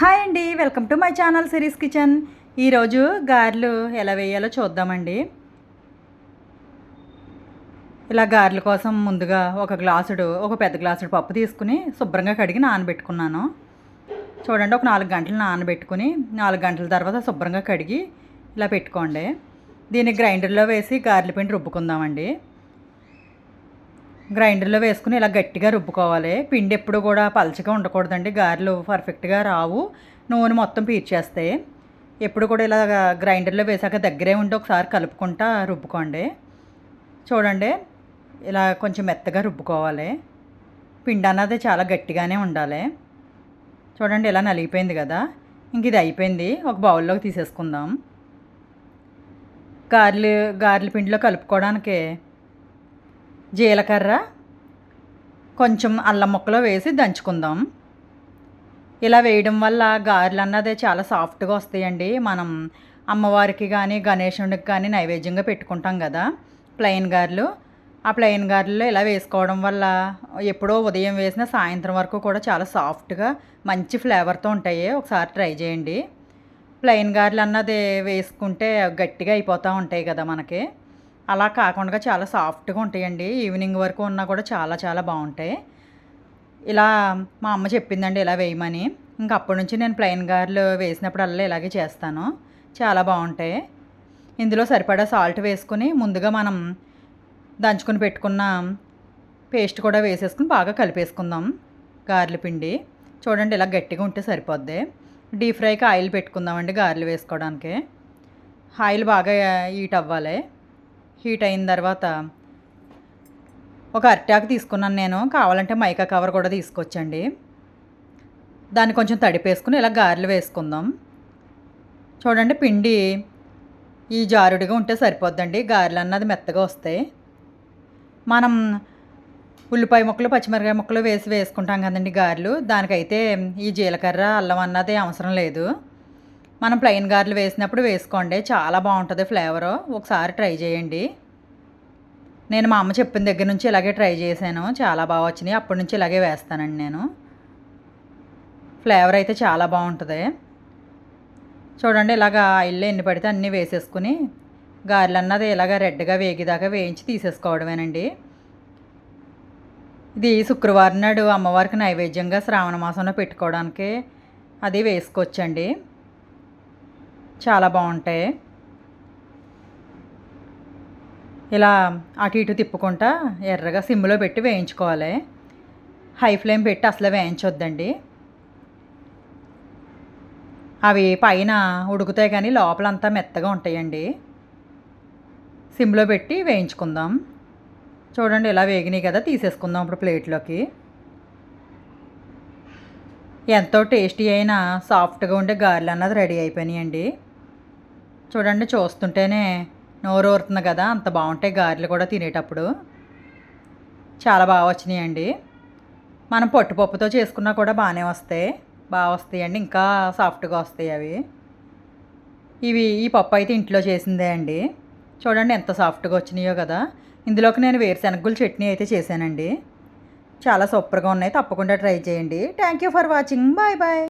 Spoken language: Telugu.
హాయ్ అండి welcome to my channel series kitchen. ఈరోజు గారెలు ఎలా వేయాలో చూద్దామండి. ఇలా గారెల కోసం ముందుగా ఒక గ్లాసుడు ఒక పెద్ద గ్లాసుడు పప్పు తీసుకుని శుభ్రంగా కడిగి నానబెట్టుకున్నాను. చూడండి ఒక నాలుగు గంటలు నానబెట్టుకుని నాలుగు గంటల తర్వాత శుభ్రంగా కడిగి ఇలా పెట్టుకోండి. దీన్ని గ్రైండర్లో వేసి గారెల పిండి రుబ్బుకుందామండి. గ్రైండర్లో వేసుకుని ఇలా గట్టిగా రుబ్బుకోవాలి. పిండి ఎప్పుడు కూడా పలచగా ఉండకూడదండి. గారెలు పర్ఫెక్ట్గా రావు. నూనె మొత్తం పీల్చేస్తాయి ఎప్పుడు కూడా ఇలా గ్రైండర్లో వేసాక దగ్గరే ఉండి ఒకసారి కలుపుకుంటా రుబ్బుకోండి. చూడండి ఇలా కొంచెం మెత్తగా రుబ్బుకోవాలి. పిండి అన్నది చాలా గట్టిగానే ఉండాలి. చూడండి ఇలా నలిగిపోయింది కదా. ఇంక ఇది అయిపోయింది. ఒక బౌల్లోకి తీసేసుకుందాం. గారెలు గారెల పిండిలో కలుపుకోవడానికి జీలకర్ర కొంచెం అల్లం ముక్కలో వేసి దంచుకుందాం. ఇలా వేయడం వల్ల గారెలు అన్నది చాలా సాఫ్ట్గా వస్తాయండి. మనం అమ్మవారికి కానీ గణేశుడికి కానీ నైవేద్యంగా పెట్టుకుంటాం కదా ప్లెయిన్ గారెలు. ఆ ప్లెయిన్ గారెలు ఇలా వేసుకోవడం వల్ల ఎప్పుడో ఉదయం వేసిన సాయంత్రం వరకు కూడా చాలా సాఫ్ట్గా మంచి ఫ్లేవర్తో ఉంటాయి. ఒకసారి ట్రై చేయండి. ప్లెయిన్ గారెలు అన్నది వేసుకుంటే గట్టిగా అయిపోతూ ఉంటాయి కదా మనకి. అలా కాకుండా చాలా సాఫ్ట్గా ఉంటాయండి. ఈవినింగ్ వరకు ఉన్నా కూడా చాలా చాలా బాగుంటాయి. ఇలా మా అమ్మ చెప్పిందండి ఇలా వేయమని. ఇంక అప్పటి నుంచి నేను ప్లెయిన్ గారెలు వేసినప్పుడల్లా ఇలాగే చేస్తాను. చాలా బాగుంటాయి. ఇందులో సరిపడా సాల్ట్ వేసుకుని ముందుగా మనం దంచుకుని పెట్టుకున్న పేస్ట్ కూడా వేసేసుకుని బాగా కలిపేసుకుందాం గారెల పిండి. చూడండి ఇలా గట్టిగా ఉంటే సరిపోద్ది. డీప్ ఫ్రైకి ఆయిల్ పెట్టుకుందామండి గారెలు వేసుకోవడానికి. ఆయిల్ బాగా హీట్ అవ్వాలి. హీట్ అయిన తర్వాత ఒక అరిటాకు తీసుకున్నాను నేను. కావాలంటే మైకా కవర్ కూడా తీసుకొచ్చండి. దాన్ని కొంచెం తడిపేసుకుని ఇలా గారెలు వేసుకుందాం. చూడండి పిండి ఈ జారుడిగా ఉంటే సరిపోద్దండి. గారెలు అన్నది మెత్తగా వస్తాయి. మనం ఉల్లిపాయ ముక్కలు పచ్చిమిరకాయ ముక్కలు వేసి వేసుకుంటాం కదండి గారెలు. దానికైతే ఈ జీలకర్ర అల్లం అన్నది అవసరం లేదు. మనం ప్లెయిన్ గారెలు వేసినప్పుడు వేసుకోండి. చాలా బాగుంటుంది ఫ్లేవరు. ఒకసారి ట్రై చేయండి. నేను మా అమ్మ చెప్పిన దగ్గర నుంచి ఇలాగే ట్రై చేశాను. చాలా బాగా వచ్చినాయి. అప్పటి నుంచి ఇలాగే వేస్తానండి నేను. ఫ్లేవర్ అయితే చాలా బాగుంటుంది. చూడండి ఇలాగ ఆయిల్లో ఎన్ని పడితే అన్నీ వేసేసుకుని గారెలు అన్నది ఇలాగ రెడ్గా వేగిదాకా వేయించి తీసేసుకోవడమేనండి. ఇది శుక్రవారం నాడు అమ్మవారికి నైవేద్యంగా శ్రావణ మాసంలో పెట్టుకోవడానికి అది వేసుకోవచ్చండి. చాలా బాగుంటాయి. ఇలా అటు ఇటు తిప్పుకుంటా ఎర్రగా సిమ్లో పెట్టి వేయించుకోవాలి. హై ఫ్లేమ్ పెట్టి అసలు వేయించొద్దండి. అవి పైన ఉడుకుతాయి కానీ లోపలంతా మెత్తగా ఉంటాయండి. సిమ్లో పెట్టి వేయించుకుందాం. చూడండి ఇలా వేగినాయి కదా తీసేసుకుందాం ఇప్పుడు ప్లేట్లోకి. ఎంతో టేస్టీ అయిన సాఫ్ట్గా ఉండే గారెలు అన్నది రెడీ అయిపోయినాయండి. చూడండి చూస్తుంటేనే నోరు ఊరుతుంది కదా అంత బాగుంటాయి గారెలు కూడా తినేటప్పుడు. చాలా బాగా వచ్చినాయండి. మనం పొట్టుపప్పుతో చేసుకున్నా కూడా బాగానే వస్తాయి. బాగా వస్తాయండి ఇంకా సాఫ్ట్గా వస్తాయి అవి. ఇవి ఈ పప్పు అయితే ఇంట్లో చేసిందే అండి. చూడండి ఎంత సాఫ్ట్గా వచ్చినాయో కదా. ఇందులోకి నేను వేరుశనగలు చట్నీ అయితే చేశానండి. చాలా సూపర్గా ఉన్నాయి తప్పకుండా ట్రై చేయండి. Thank you for watching. Bye bye.